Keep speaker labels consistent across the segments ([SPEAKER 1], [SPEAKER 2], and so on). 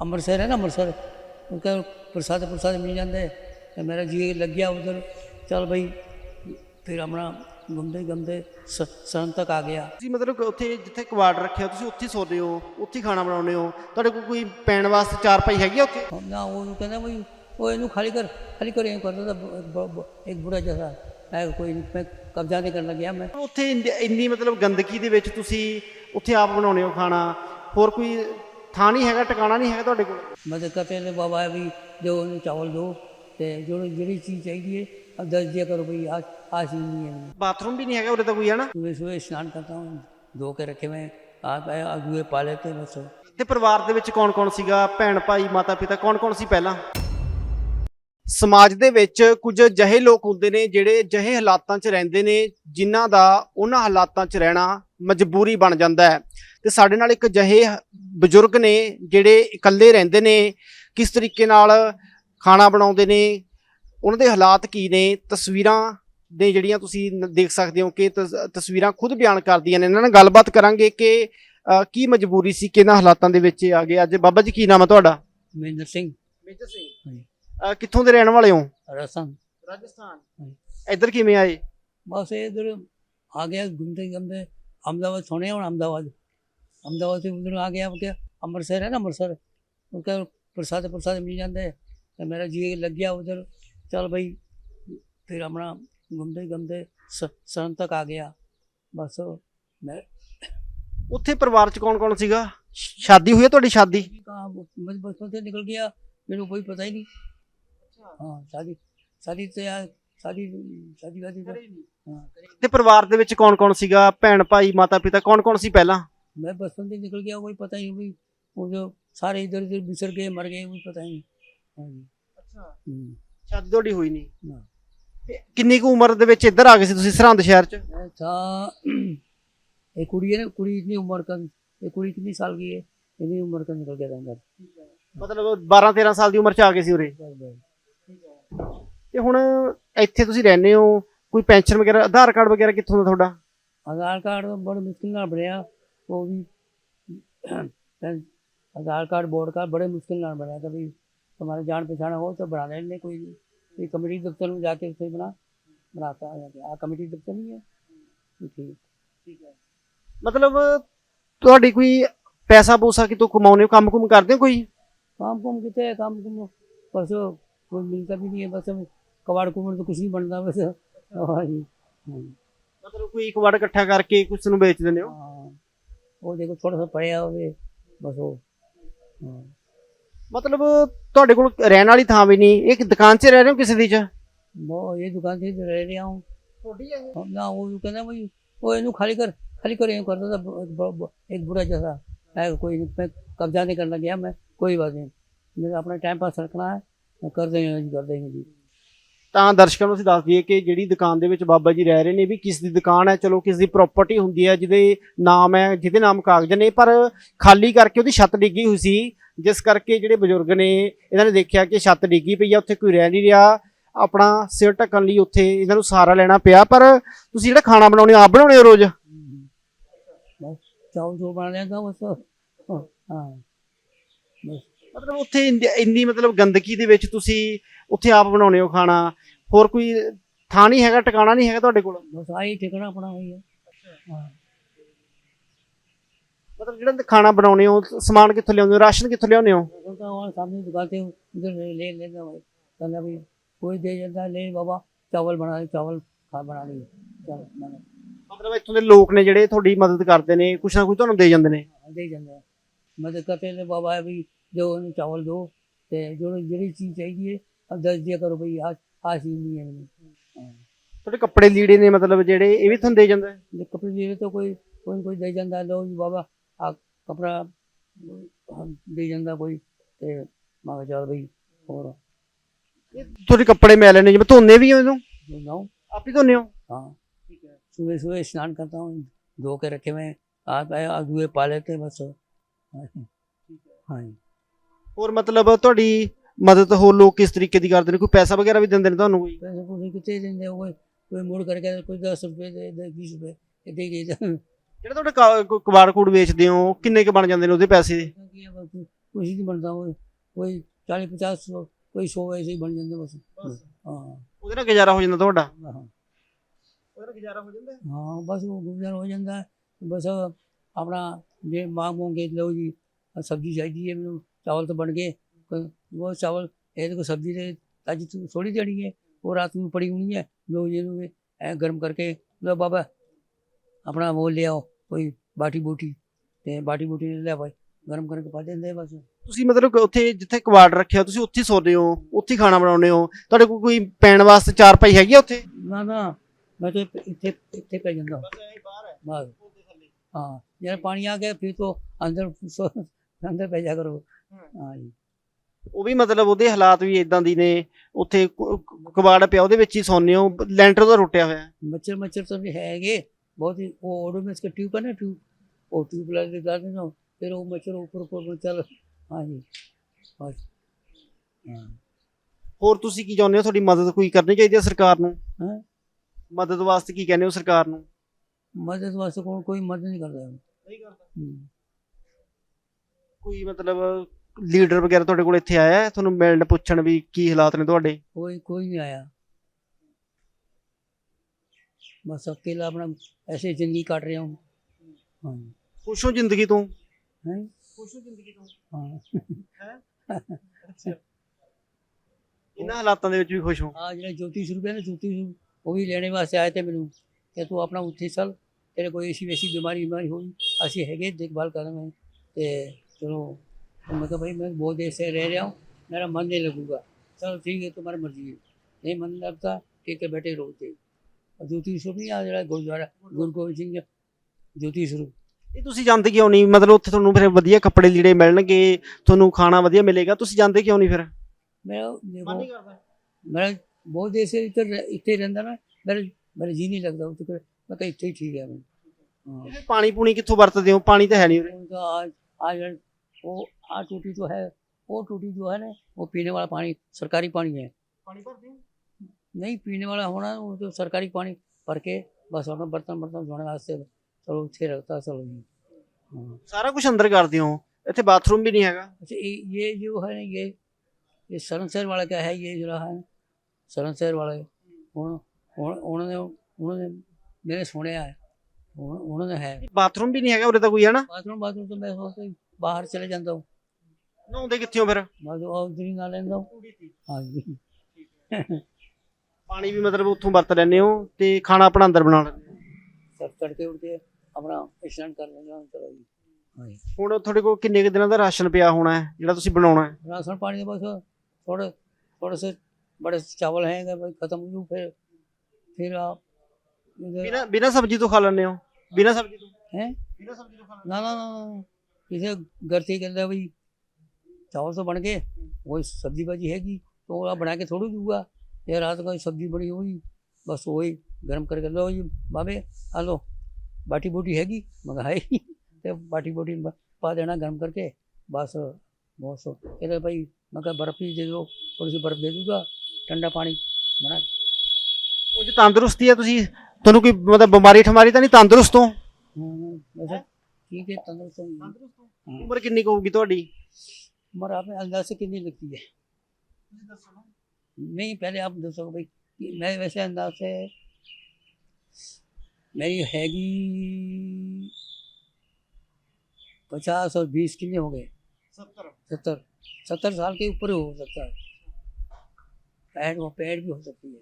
[SPEAKER 1] ਅੰਮ੍ਰਿਤਸਰ ਹੈ ਨਾ ਅੰਮ੍ਰਿਤਸਰ। ਉਨਕਾ ਪ੍ਰਸਾਦ ਪ੍ਰਸਾਦ ਮਿਲ ਜਾਂਦਾ ਤੇ ਮੇਰਾ ਜੀ ਲੱਗ ਗਿਆ ਉਧਰ। ਚਲ ਭਾਈ ਫਿਰ ਆਪਣਾ ਘੁੰਮਦੇ ਘੁੰਮਦੇ ਸ- ਸਰਨ ਤੱਕ ਆ ਗਿਆ।
[SPEAKER 2] ਤੁਸੀਂ ਮਤਲਬ ਉੱਥੇ ਜਿੱਥੇ ਕਵਾੜ ਰੱਖਿਆ ਤੁਸੀਂ ਉੱਥੇ ਸੌਂਦੇ ਹੋ ਉੱਥੇ ਖਾਣਾ ਬਣਾਉਂਦੇ ਹੋ। ਤੁਹਾਡੇ ਕੋਲ ਕੋਈ ਪੈਣ ਵਾਸਤੇ ਚਾਰ ਪਾਈ ਹੈਗੀ ਆ ਉੱਥੇ?
[SPEAKER 1] ਨਾ ਉਹ ਕਹਿੰਦਾ ਭਾਈ ਉਹ ਇਹਨੂੰ ਖਾਲੀ ਕਰ ਖਾਲੀ ਕਰ ਇਹ ਕਰਦਾ ਤਾਂ ਇੱਕ ਬੁਰਾ ਜੈਸਾ ਹੈ ਕੋਈ ਮੈਂ ਕਬਜ਼ਾ ਨਹੀਂ ਕਰਨ ਲੱਗਿਆ ਮੈਂ।
[SPEAKER 2] ਉੱਥੇ ਇੰਨੀ ਮਤਲਬ ਗੰਦਗੀ ਦੇ ਵਿੱਚ ਤੁਸੀਂ ਉੱਥੇ ਆਪ ਬਣਾਉਂਦੇ ਹੋ ਖਾਣਾ। ਹੋਰ ਕੋਈ ਥਾਂ ਨਹੀਂ ਹੈਗਾ ਟਿਕਾਣਾ ਨਹੀਂ ਹੈਗਾ ਤੁਹਾਡੇ ਕੋਲ
[SPEAKER 1] ਮਦਦ ਕਰਤੇ ਨੇ ਬਾਬਾ ਹੈ ਵੀ ਜੋ ਉਹਨੂੰ ਚਾਵਲ ਦੋ ਤੇ ਜੋ ਜਿਹੜੀ ਚੀਜ਼ ਚਾਹੀਦੀ है अब दस दिया करो भाई आज आज ही नहीं है
[SPEAKER 2] ਬਾਥਰੂਮ ਵੀ ਨਹੀਂ ਹੈਗਾ ਉਰੇ ਤਾਂ ਕੋਈ ਹੈ ਨਾ
[SPEAKER 1] सुबह सुबह स्नान करता हूँ धो के रखे मैं आप अगुए पा लेते हैं बस
[SPEAKER 2] ਤੇ ਪਰਿਵਾਰ ਦੇ ਵਿੱਚ ਕੌਣ-ਕੌਣ ਸੀਗਾ ਭੈਣ ਭਾਈ ਮਾਤਾ ਪਿਤਾ ਕੌਣ-ਕੌਣ ਸੀ ਪਹਿਲਾਂ ਸਮਾਜ ਦੇ ਵਿੱਚ ਕੁਝ ਜਹੇ ਲੋਕ ਹੁੰਦੇ ਨੇ ਜਿਹੜੇ ਜਹੇ ਹਾਲਾਤਾਂ 'ਚ ਰਹਿੰਦੇ ਨੇ ਜਿਨ੍ਹਾਂ ਦਾ ਉਹਨਾਂ ਹਾਲਾਤਾਂ 'ਚ ਰਹਿਣਾ ਮਜਬੂਰੀ ਬਣ ਜਾਂਦਾ ਹੈ। ਤੇ ਸਾਡੇ ਨਾਲ ਇੱਕ ਜਹੇ ਬਜ਼ੁਰਗ ਨੇ ਜਿਹੜੇ ਇਕੱਲੇ ਰਹਿੰਦੇ ਨੇ ਕਿਸ ਤਰੀਕੇ ਨਾਲ ਖਾਣਾ ਬਣਾਉਂਦੇ ਨੇ ਉਹਨਾਂ ਦੇ ਹਾਲਾਤ ਕੀ ਨੇ ਤਸਵੀਰਾਂ ਦੇ ਜਿਹੜੀਆਂ ਤੁਸੀਂ ਦੇਖ ਸਕਦੇ ਹੋ ਕਿ ਤਸਵੀਰਾਂ ਖੁਦ ਬਿਆਨ ਕਰਦੀਆਂ ਨੇ। ਇਹਨਾਂ ਨਾਲ ਗੱਲਬਾਤ ਕਰਾਂਗੇ ਕਿ ਕੀ ਮਜਬੂਰੀ ਸੀ ਕਿਹਨਾਂ ਹਾਲਾਤਾਂ ਦੇ ਵਿੱਚ ਆ ਗਏ ਅੱਜ। ਬਾਬਾ ਜੀ ਕੀ ਨਾਮ ਹੈ ਤੁਹਾਡਾ?
[SPEAKER 1] ਮੇਜਰ ਸਿੰਘ।
[SPEAKER 2] ਮੇਜਰ ਸਿੰਘ।
[SPEAKER 1] ਹਾਂਜੀ।
[SPEAKER 2] ਕਿੱਥੋਂ ਦੇ ਰਹਿਣ ਵਾਲੇ ਹੋ
[SPEAKER 1] राजस्थान
[SPEAKER 2] ਰਾਜਸਥਾਨ
[SPEAKER 1] ਹਾਂਜੀ।
[SPEAKER 2] ਇੱਧਰ ਕਿਵੇਂ ਆਏ
[SPEAKER 1] बस ये इधर आ गया घूमते घूमते अहमदाबाद सोने और अहमदाबाद अहमदाबाद से उधर आ गया क्या अमृतसर है ना अमृतसर उनका प्रसाद प्रसाद मिल जाता है तो मेरा जी लग गया उधर चल भाई फिर अपना घूमते घूमते स- सरण तक आ गया बस मैं
[SPEAKER 2] ਉੱਥੇ ਪਰਿਵਾਰ ਚ ਕੌਣ ਕੌਣ ਸੀਗਾ ਸ਼ਾਦੀ ਹੋਈ ਹੈ ਤੁਹਾਡੀ ਸ਼ਾਦੀ
[SPEAKER 1] कहाँ बस बचपन से निकल गया मेरे को कोई पता ही नहीं ਹਾਂ ਸਾਡੀ ਸਾਡੀ ਤੇ ਆ ਸਾਡੀ ਸਾਡੀ ਵਾਦੀ ਹਾਂ
[SPEAKER 2] ਤੇ ਪਰਿਵਾਰ ਦੇ ਵਿੱਚ ਕੌਣ ਕੌਣ ਸੀਗਾ ਭੈਣ ਭਾਈ ਮਾਤਾ ਪਿਤਾ ਕੌਣ ਕੌਣ ਸੀ ਪਹਿਲਾਂ
[SPEAKER 1] मैं बचपन से निकल गया कोई पता ही नहीं भाई वो जो सारे इधर उधर बिसर गए मर गए कोई पता ही नहीं हाँ जी
[SPEAKER 2] ਅੱਛਾ
[SPEAKER 1] हम्म,
[SPEAKER 2] ਸ਼ਾਦੀ ਤੁਹਾਡੀ ਹੋਈ ਨਹੀਂ
[SPEAKER 1] ना
[SPEAKER 2] ਤੇ ਕਿੰਨੀ ਕੁ ਉਮਰ ਦੇ ਵਿੱਚ ਇੱਧਰ ਆ ਗਏ ਸੀ ਤੁਸੀਂ ਸਰਹੰਦ ਸ਼ਹਿਰ 'ਚ
[SPEAKER 1] मैं था एक कुड़ी है ना कुड़ी इतनी उम्र का एक कुड़ी कितनी साल की है इतनी उम्र का निकल गया था अंदर
[SPEAKER 2] ਮਤਲब 12 13 ਸਾਲ ਦੀ ਉਮਰ 'ਚ ਆ ਗਏ ਸੀ ਉਰੇ
[SPEAKER 1] बस बस
[SPEAKER 2] ਤੇ ਹੁਣ ਇੱਥੇ ਤੁਸੀਂ ਰਹਿੰਦੇ ਹੋ ਕੋਈ ਪੈਨਸ਼ਨ ਵਗੈਰਾ ਆਧਾਰ ਕਾਰਡ ਵਗੈਰਾ ਕਿੱਥੋਂ ਦਾ ਤੁਹਾਡਾ
[SPEAKER 1] आधार कार्ड तो बड़े मुश्किल ना बनया वो भी आधार कार्ड बोर्ड का बड़े मुश्किल ना बनाया कभी तुम्हारे जान पहचान हो तो बना लेने कोई नहीं ये कमेटी दफ्तर में जाके उसे बना बनाता है आ कमेटी दफ्तर नहीं है ठीक
[SPEAKER 2] ਮਤਲਬ ਤੁਹਾਡੀ ਕੋਈ ਪੈਸਾ ਪੂਸਾ ਕਿਤੋਂ ਕਮਾਉਨੇ ਹੋ ਕੰਮ ਕੁਮ ਕਰਦੇ ਹੋ ਕੋਈ
[SPEAKER 1] काम कुम कितने है काम कुम बस वो कोई मिलता भी नहीं है बस हम कबाड़ कुमड़ तो कुछ नहीं बनता बस हाँ जी हाँ।
[SPEAKER 2] ਮਤਲਬ ਕੋਈ ਇੱਕ ਵਾਰ ਇਕੱਠਾ ਕਰਕੇ ਕੁਛ ਨੂੰ ਵੇਚ ਦਿੰਦੇ ਹੋ
[SPEAKER 1] हाँ, वो देखो थोड़ा सा पड़े हुए बस वो हाँ।
[SPEAKER 2] ਮਤਲਬ ਤੁਹਾਡੇ ਕੋਲ ਰਹਿਣ ਵਾਲੀ ਥਾਂ ਵੀ ਨਹੀਂ ਇੱਕ ਦੁਕਾਨ 'ਚ ਰਹਿ ਰਹੇ ਹੋ ਕਿਸੇ ਦੀ ਚ
[SPEAKER 1] वो ये दुकान से इधर रह रहा हूँ
[SPEAKER 2] ਤੁਹਾਡੀ ਹੈ
[SPEAKER 1] हम ना वो कहना भाई वो इन्हू खाली कर खाली कर यूँ करता था एक ब- ब- एक बुरा जैसा है कोई नहीं, मैं कब्जा नहीं करना गया मैं कोई बात नहीं मेरा अपना टाइम पास रखना है ਕਰਦੇ ਹਾਂ ਜੀ ਕਰਦੇ ਹਾਂ ਜੀ।
[SPEAKER 2] ਤਾਂ ਦਰਸ਼ਕਾਂ ਨੂੰ ਅਸੀਂ ਦੱਸ ਦਈਏ ਕਿ ਜਿਹੜੀ ਦੁਕਾਨ ਦੇ ਵਿੱਚ ਬਾਬਾ ਜੀ ਰਹਿ ਰਹੇ ਨੇ ਵੀ ਕਿਸ ਦੀ ਦੁਕਾਨ ਹੈ ਚਲੋ ਕਿਸ ਦੀ ਪ੍ਰਾਪਰਟੀ ਹੁੰਦੀ ਹੈ ਜਿਹਦੇ ਨਾਮ ਹੈ ਜਿਹਦੇ ਨਾਮ ਕਾਗਜ਼ ਨੇ ਪਰ ਖਾਲੀ ਕਰਕੇ ਉਹਦੀ ਛੱਤ ਡਿੱਗੀ ਹੋਈ ਸੀ। ਜਿਸ ਕਰਕੇ ਜਿਹੜੇ ਬਜ਼ੁਰਗ ਨੇ ਇਹਨਾਂ ਨੇ ਦੇਖਿਆ ਕਿ ਛੱਤ ਡਿੱਗੀ ਪਈ ਆ ਉੱਥੇ ਕੋਈ ਰਹਿ ਨਹੀਂ ਰਿਹਾ। ਆਪਣਾ ਸਿਰ ਢੱਕਣ ਲਈ ਉੱਥੇ ਇਹਨਾਂ ਨੂੰ ਸਹਾਰਾ ਲੈਣਾ ਪਿਆ ਪਰ ਤੁਸੀਂ ਜਿਹੜਾ ਖਾਣਾ ਬਣਾਉਣੇ ਆਪ ਬਣਾਉਣੇ ਹੋ ਰੋਜ਼?
[SPEAKER 1] ਬਸ ਚਾਹ ਜੋ ਬਣਾ ਲਿਆ ਤਾਂ ਬਸ। ਹਾਂ ਬਸ।
[SPEAKER 2] ਮਤਲਬ ਉੱਥੇ ਇੰਨ- ਇੰਨੀ ਮਤਲਬ ਗੰਦਗੀ ਦੇ ਵਿੱਚ ਤੁਸੀਂ ਉੱਥੇ ਆਪ ਬਣਾਉਣੇ ਹੋ ਖਾਣਾ ਹੋਰ ਕੋਈ ਥਾਂ ਨਹੀਂ ਹੈਗਾ ਟਿਕਾਣਾ ਨਹੀਂ ਹੈਗਾ ਤੁਹਾਡੇ ਕੋਲ
[SPEAKER 1] बस आई ठिकाना अपना वही है हाँ
[SPEAKER 2] ਮਤਲਬ ਜਿਹੜਾ ਖਾਣਾ ਬਣਾਉਣੇ ਹੋ ਸਮਾਨ ਕਿੱਥੋਂ ਲਿਆਉਂਦੇ ਹੋ ਰਾਸ਼ਨ ਕਿੱਥੋਂ ਲਿਆਉਂਦੇ ਹੋ
[SPEAKER 1] बोलता हूँ सामने दुकान से उधर ले ले लेना भाई कहना भाई कोई दे जाता है, ले बाबा चावल बना ले चावल खा बना ली चल मैंने
[SPEAKER 2] ਮਤਲਬ ਇੱਥੋਂ ਦੇ ਲੋਕ ਨੇ ਜਿਹੜੇ ਤੁਹਾਡੀ ਮਦਦ ਕਰਦੇ ਨੇ ਕੁਛ ਨਾ ਕੁਛ ਤੁਹਾਨੂੰ ਦੇ ਜਾਂਦੇ ਨੇ
[SPEAKER 1] दे जाते हैं मदद करते हैं बाबा है भाई जो उन्हें चावल दो ते जो जड़ी चीज चाहिए अब दस दिया करो भाई आज आज ही नहीं है मैंने हाँ।
[SPEAKER 2] ਤੁਹਾਡੇ ਕੱਪੜੇ ਲੀੜੇ ਨੇ ਮਤਲਬ ਜਿਹੜੇ ਇਹ ਵੀ ਤੁਹਾਨੂੰ ਦੇ ਜਾਂਦੇ
[SPEAKER 1] जे कपड़े लिए तो कोई कोई कोई दे जाता है लो जी बाबा आ कपड़ा हम दे जाता कोई ते मैं कहा चल भाई और
[SPEAKER 2] ਤੁਹਾਡੇ ਕੱਪੜੇ ਮੈਲੇ ਨੇ ਜਿਵੇਂ ਧੋਨੇ ਵੀ ਹੋ ਇਹਨੂੰ
[SPEAKER 1] जाऊँ
[SPEAKER 2] ਆਪ ਹੀ ਧੋਨੇ ਹੋ
[SPEAKER 1] हाँ सुबह सुबह स्नान करता हूँ धो के रखे मैं हाथ आए अगुए पा लेते हैं बस हाँ जी
[SPEAKER 2] ਹੋਰ ਮਤਲਬ ਤੁਹਾਡੀ ਮਦਦ ਹੋਰ ਲੋਕ ਕਿਸ ਤਰੀਕੇ ਦੀ ਕਰਦੇ ਨੇ? ਕੋਈ ਪੈਸਾ ਵਗੈਰਾ ਵੀ ਦਿੰਦੇ ਨੇ ਤੁਹਾਨੂੰ ਕੋਈ?
[SPEAKER 1] ਪੈਸੇ ਪੂਸੇ ਕਿਤੇ ਦਿੰਦੇ ਹੋ ਕੋਈ? ਮੋੜ ਕਰਕੇ ਕੋਈ 10 ਰੁਪਏ ਦੇ 20 ਰੁਪਏ ਇੱਦਾਂ ਹੀ ਦੇਦਾ
[SPEAKER 2] ਜਿਹੜਾ ਤੁਹਾਡਾ ਕਵਾੜ ਕੋਡ ਵੇਚਦੇ ਹੋ ਕਿੰਨੇ ਕ ਬਣ ਜਾਂਦੇ ਨੇ ਉਹਦੇ ਪੈਸੇ?
[SPEAKER 1] ਕੁਝ ਨਹੀਂ ਬਣਦਾ ਉਹ। ਕੋਈ 40 50 ਕੋਈ 100 ਐਸੇ ਹੀ ਬਣ ਜਾਂਦੇ ਬਸ। ਹਾਂ।
[SPEAKER 2] ਉਹਦੇ ਨਾਲ ਗੁਜ਼ਾਰਾ ਹੋ ਜਾਂਦਾ ਤੁਹਾਡਾ?
[SPEAKER 1] ਹਾਂ।
[SPEAKER 2] ਉਹਦੇ ਨਾਲ ਗੁਜ਼ਾਰਾ ਹੋ ਜਾਂਦਾ?
[SPEAKER 1] ਹਾਂ ਬਸ ਉਹ ਗੁਜ਼ਾਰਾ ਹੋ ਜਾਂਦਾ। ਬਸ ਆਪਣਾ ਜੇ ਮੰਗੋਗੇ ਲਓ ਜੀ ਸਬਜ਼ੀ ਚਾਹੀਦੀ ਹੈ ਮੈਨੂੰ। ਚਾਵਲ ਤਾਂ ਬਣ ਗਏ ਕੋਈ ਉਹ ਚਾਵਲ ਇਹਦੇ ਕੋ ਸਬਜ਼ੀ ਦੇ ਅੱਜ ਥੋੜੀ ਦੇਣੀ ਹੈ ਉਹ ਰਾਤ ਨੂੰ ਪੜੀ ਹੋਣੀ ਹੈ ਲੋ ਜੀ ਨੂੰ ਐ ਗਰਮ ਕਰਕੇ ਲੋ ਬਾਬਾ ਆਪਣਾ ਉਹ ਲਿਆਓ ਕੋਈ ਬਾਟੀ ਬੂਟੀ ਤੇ ਬਾਟੀ ਬੂਟੀ ਲੈ ਭਾਈ ਗਰਮ ਕਰਕੇ ਪਾ ਦਿੰਦੇ ਆ ਬਸ
[SPEAKER 2] ਤੁਸੀਂ ਮਤਲਬ ਕਿ ਉੱਥੇ ਜਿੱਥੇ ਕਵਾੜ ਰੱਖਿਆ ਤੁਸੀਂ ਉੱਥੇ ਹੀ ਸੌਂਦੇ ਹੋ ਉੱਥੇ ਹੀ ਖਾਣਾ ਬਣਾਉਂਦੇ ਹੋ ਤੁਹਾਡੇ ਕੋਲ ਕੋਈ ਪੈਣ ਵਾਸਤੇ ਚਾਰ ਪਾਈ ਹੈਗੀ ਆ ਉੱਥੇ
[SPEAKER 1] ਨਾ ਨਾ ਮੈਂ ਤਾਂ ਇੱਥੇ ਇੱਥੇ ਪੈ ਜਾਂਦਾ ਬਸ हाँ जब पानी आ गया फिर तो अंदर सो- अंदर भेजा करो हाँ
[SPEAKER 2] ਉਹ ਵੀ ਮਤਲਬ ਉਹਦੇ ਹਾਲਾਤ ਵੀ ਇਦਾਂ ਦੀ ਨੇ ਉੱਥੇ ਕਬਾੜ ਪਿਆ ਉਹਦੇ ਵਿੱਚ ਹੀ ਸੌਂਦੇ ਹੋ ਲੈਂਟਰ ਤਾਂ ਰੁੱਟਿਆ ਹੋਇਆ।
[SPEAKER 1] ਮੱਛਰ ਮੱਛਰ ਤਾਂ ਹੈਗੇ ਬਹੁਤ ਹੀ ਉਹ ਉਹਦੇ ਵਿੱਚ ਟਿਊਬ ਹੈ ਨਾ ਟਿਊਬ ਉਹ ਟਿਊਬ ਲਾ ਕੇ ਲਾ ਦਿੰਦੇ ਫਿਰ ਉਹ ਮੱਛਰ ਉੱਪਰ ਉੱਪਰ ਚੱਲ ਹਾਂਜੀ ਹਾਂ।
[SPEAKER 2] ਹੋਰ ਤੁਸੀਂ ਕੀ ਚਾਹੁੰਦੇ ਹੋ? ਤੁਹਾਡੀ ਮਦਦ ਕੋਈ ਕਰਨੀ ਚਾਹੀਦੀ ਹੈ ਸਰਕਾਰ ਨੂੰ?
[SPEAKER 1] ਹਾਂ?
[SPEAKER 2] ਮਦਦ ਵਾਸਤੇ ਕੀ ਕਹਿੰਦੇ ਹੋ ਸਰਕਾਰ ਨੂੰ?
[SPEAKER 1] ਮਦਦ ਵਾਸਤੇ ਕੋਈ ਮਦਦ ਨਹੀਂ ਕਰਦਾ।
[SPEAKER 2] ਨਹੀਂ ਕਰਦਾ। ਕੋਈ ਮਤਲਬ ਲੀਡਰ ਵਗੈਰਾ ਤੁਹਾਡੇ ਕੋਲ ਇੱਥੇ ਆਇਆ ਹੈ ਤੁਹਾਨੂੰ ਮਿਲਣ ਪੁੱਛਣ ਵੀ ਕੀ ਹਾਲਾਤ ਨੇ ਤੁਹਾਡੇ
[SPEAKER 1] कोई कोई नहीं आया बस अकेला अपना ऐसे जिंदगी काट रहा हूँ हाँ जी
[SPEAKER 2] ਖੁਸ਼ ਹੋ ਜ਼ਿੰਦਗੀ ਤੋਂ
[SPEAKER 1] हैं?
[SPEAKER 2] ਖੁਸ਼ ਹੋ ਜ਼ਿੰਦਗੀ ਤੋਂ
[SPEAKER 1] हाँ
[SPEAKER 2] ਇਹਨਾਂ ਹਾਲਾਤਾਂ ਦੇ ਵਿੱਚ ਵੀ ਖੁਸ਼ ਹੋ
[SPEAKER 1] ਆ ਜਿਹੜੇ ਜੋਤੀ ਸਰੂਪ ਹੈ ਨਾ ਜੋਤੀ ਸਰੂਪ ਉਹ ਵੀ ਲੈਣੇ ਵਾਸਤੇ ਆਏ ਤੇ ਮੈਨੂੰ ਕਿ ਤੂੰ ਆਪਣਾ ਉੱਥੇ ਚੱਲ ਤੇਰੇ ਕੋਈ ਐਸੀ ਵੈਸੀ ਬਿਮਾਰੀ ਬਿਮਾਰੀ ਹੋਈ ਅਸੀਂ ਹੈਗੇ ਦੇਖਭਾਲ ਕਰਾਂਗੇ ਤੇ ਚਲੋ तो मैं कहा भाई मैं बहुत देर से रह रहा हूँ मेरा मन नहीं लगूंगा चलो ठीक है तुम्हारी मर्जी है नहीं मन लगता ठीक है बैठे रोते और ज्योति स्वरूप नहीं आ जरा गुरुद्वारा गुरु गोबिंद सिंह ज्योति स्वरूप
[SPEAKER 2] ਇਹ ਤੁਸੀਂ ਜਾਂਦੇ ਕਿਉਂ ਨਹੀਂ ਮਤਲਬ ਉੱਥੇ ਤੁਹਾਨੂੰ ਫਿਰ ਵਧੀਆ ਕੱਪੜੇ ਲੀੜੇ ਮਿਲਣਗੇ ਤੁਹਾਨੂੰ ਖਾਣਾ ਵਧੀਆ ਮਿਲੇਗਾ ਤੁਸੀਂ ਜਾਂਦੇ ਕਿਉਂ ਨਹੀਂ ਫਿਰ
[SPEAKER 1] मेरा देखो
[SPEAKER 2] ਕਰਦਾ
[SPEAKER 1] मेरा बहुत देर से इधर इतने रहता ना मेरा मेरा जी नहीं लगता उस मैं कहीं इतने ही ठीक है मैं हाँ
[SPEAKER 2] ਪਾਣੀ ਪੂਣੀ ਕਿੱਥੋਂ ਵਰਤਦੇ ਹੋ ਪਾਣੀ ਤਾਂ ਹੈ ਨਹੀਂ ਉਰੇ
[SPEAKER 1] उनका आज आज वो आ टूटी जो है वो टूटी जो है ना वो पीने वाला पानी सरकारी पानी है
[SPEAKER 2] ਪਾਣੀ ਭਰਦੇ ਹੋ
[SPEAKER 1] नहीं पीने वाला होना वो तो सरकारी पानी भर के बस अपना बर्तन बर्तन धोने वास्ते चलो अच्छे रखता चलो जी हाँ
[SPEAKER 2] ਸਾਰਾ ਕੁਝ ਅੰਦਰ ਕਰਦੇ ਹੋ ਇੱਥੇ ਬਾਥਰੂਮ ਵੀ ਨਹੀਂ ਹੈਗਾ
[SPEAKER 1] अच्छा ये ये जो है ना ये ये सरनसर वाला क्या है ये जो रहा है सरनसर वाला उन्हों- उन्हों- उन्होंने उन्होंने मेरे सुने है उन्हों- उन्होंने है
[SPEAKER 2] ਬਾਥਰੂਮ ਵੀ ਨਹੀਂ ਹੈਗਾ ਉਰੇ ਤਾਂ ਕੋਈ ਹੈ ਨਾ
[SPEAKER 1] बाथरूम बाथरूम तो मैं सोचता हूँ बाहर चले जाता हूँ
[SPEAKER 2] ਨਹਾਉਂਦੇ ਕਿੱਥੇ ਹੋ ਫਿਰ
[SPEAKER 1] बाथरूम और उधर ही ना लेता हूँ हाँ जी
[SPEAKER 2] ਪਾਣੀ ਵੀ ਮਤਲਬ ਉੱਥੋਂ ਵਰਤ ਲੈਂਦੇ ਹੋ ਤੇ ਖਾਣਾ ਆਪਣਾ ਅੰਦਰ ਬਣਾ ਲੈਂਦੇ ਹੋ
[SPEAKER 1] सब तड़के उठ के अपना स्नान कर लेंगे चलो जी हाँ जी
[SPEAKER 2] ਹੁਣ ਤੁਹਾਡੇ ਕੋਲ ਕਿੰਨੇ ਕੁ ਦਿਨਾਂ ਦਾ ਰਾਸ਼ਨ ਪਿਆ ਹੋਣਾ ਹੈ ਜਿਹੜਾ ਤੁਸੀਂ ਬਣਾਉਣਾ ਹੈ
[SPEAKER 1] राशन पानी के बस थोड़े थोड़े से बड़े चावल हैं कि भाई खत्म हो फिर फिर आप इधर
[SPEAKER 2] ਬਿਨਾ ਬਿਨਾ ਸਬਜ਼ੀ ਤੋਂ ਖਾ ਲੈਂਦੇ ਹੋ? ਬਿਨਾ ਸਬਜ਼ੀ ਤੋਂ?
[SPEAKER 1] ਹੈ?
[SPEAKER 2] ਬਿਨਾ ਸਬਜ਼ੀ ਤੋਂ ਖਾ
[SPEAKER 1] ਲੈਂਦੇ ਨਾ ਨਾ ਨਾ ਕਿਸੇ ਗਰਤੀ ਕਹਿੰਦਾ ਵੀ ਚਾਵਲ ਤੋਂ ਬਣ ਗਏ। ਕੋਈ ਸਬਜ਼ੀ ਭਾਜੀ ਹੈਗੀ ਤੋ ਆ ਬਣਾ ਕੇ ਥੋੜੂ ਦੂਗਾ ਇਹ ਰਾਤ ਕੋਈ ਸਬਜ਼ੀ ਬਣੀ ਹੋਈ ਬਸ ਉਹੀ ਗਰਮ ਕਰਕੇ ਲਓ ਜੀ ਬਾਬੇ ਆ ਲਓ। ਬਾਟੀ ਬੋਟੀ ਹੈਗੀ ਮੰਗਾਈ। ਤੇ ਬਾਟੀ ਬੋਟੀ ਪਾ ਦੇਣਾ ਗਰਮ ਕਰਕੇ। ਬਸ ਬਹੁਤ ਸੋ ਕਹਿੰਦਾ ਭਾਈ ਮੈਂ ਕਿਹਾ ਬਰਫ ਹੀ ਦੇ ਦਿਓ ਥੋੜੀ ਜਿਹੀ ਬਰਫ ਦੇ ਦੂਗਾ ਠੰਡਾ ਪਾਣੀ ਬਣਾ
[SPEAKER 2] ਉਹ ਜੀ ਤੰਦਰੁਸਤੀ ਆ ਤੁਸੀਂ ਤੁਹਾਨੂੰ ਕੋਈ ਮਤਲਬ ਬਿਮਾਰੀ ਠਮਾਰੀ ਤਾਂ ਨਹੀਂ ਤੰਦਰੁਸਤ ਹੋ
[SPEAKER 1] हम्म, वैसे ठीक है तंदुरुस्त हूँ। हाँ।
[SPEAKER 2] ਉਮਰ ਕਿੰਨੀ ਕੁ ਹੋਊਗੀ ਤੁਹਾਡੀ
[SPEAKER 1] उम्र आपने अंदाज से कितनी लगती है नहीं पहले आप दसो भाई कि मैं वैसे अंदाज से मेरी हैगी पचास और बीस कितने हो गए सत्तर सत्तर साल के ऊपर हो सकता है पैंठ वो पैंठ भी हो सकती है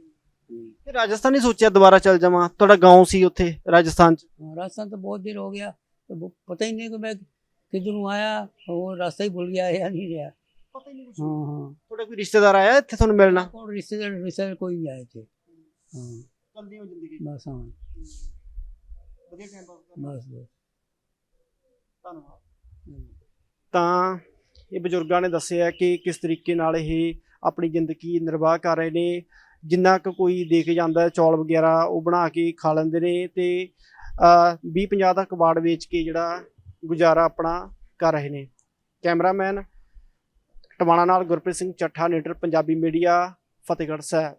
[SPEAKER 2] ਇਹ ਰਾਜਸਥਾਨ ਹੀ ਸੋਚਿਆ ਦੁਬਾਰਾ ਚੱਲ ਜਾਵਾਂ? ਤੁਹਾਡਾ ਗਾਉਂ ਸੀ ਉੱਥੇ ਰਾਜਸਥਾਨ ਚ?
[SPEAKER 1] ਰਾਜਸਥਾਨ ਤਾਂ ਬਹੁਤ ਦਿਨ ਹੋ ਗਿਆ। ਤੇ ਪਤਾ ਹੀ ਨਹੀਂ ਕਿ ਮੈਂ ਕਿੱਧਰੋਂ ਆਇਆ ਉਹ ਰਸਤਾ ਹੀ ਭੁੱਲ
[SPEAKER 2] ਗਿਆ ਆਇਆ ਨਹੀਂ
[SPEAKER 1] ਰਿਹਾ।
[SPEAKER 2] ਪਤਾ ਕੋਈ ਰਿਸ਼ਤੇਦਾਰ ਆਇਆ ਇੱਥੇ ਤੁਹਾਨੂੰ ਮਿਲਣਾ?
[SPEAKER 1] ਕੋਈ ਰਿਸ਼ਤੇਦਾਰ ਰਿਸ਼ਤੇਦਾਰ ਕੋਈ ਨਹੀਂ ਆਇਆ ਇੱਥੇ।
[SPEAKER 2] ਬਸ ਹਾਂ।
[SPEAKER 1] ਬਸ
[SPEAKER 2] ਤਾਂ ਇਹ ਬਜ਼ੁਰਗਾਂ ਨੇ ਦੱਸਿਆ ਕਿ ਕਿਸ ਤਰੀਕੇ ਨਾਲ ਇਹ ਆਪਣੀ ਜ਼ਿੰਦਗੀ ਨਿਰਵਾਹ ਕਰ ਰਹੇ ਨੇ। ਜਿੰਨਾ ਕੁ ਕੋਈ ਦੇ ਕੇ ਜਾਂਦਾ ਚੌਲ ਵਗੈਰਾ ਉਹ ਬਣਾ ਕੇ ਖਾ ਲੈਂਦੇ ਨੇ ਤੇ 20 50 ਦਾ ਕਬਾੜ ਵੇਚ ਕੇ ਜਿਹੜਾ ਗੁਜ਼ਾਰਾ ਆਪਣਾ ਕਰ ਰਹੇ ਨੇ। ਕੈਮਰਾਮੈਨ ਟਵਾਣਾ ਨਾਲ ਗੁਰਪ੍ਰੀਤ ਸਿੰਘ ਚੱਠਾ, ਨੀਟਰ, ਪੰਜਾਬੀ ਮੀਡੀਆ, ਫਤਿਹਗੜ੍ਹ ਸਾਹਿਬ।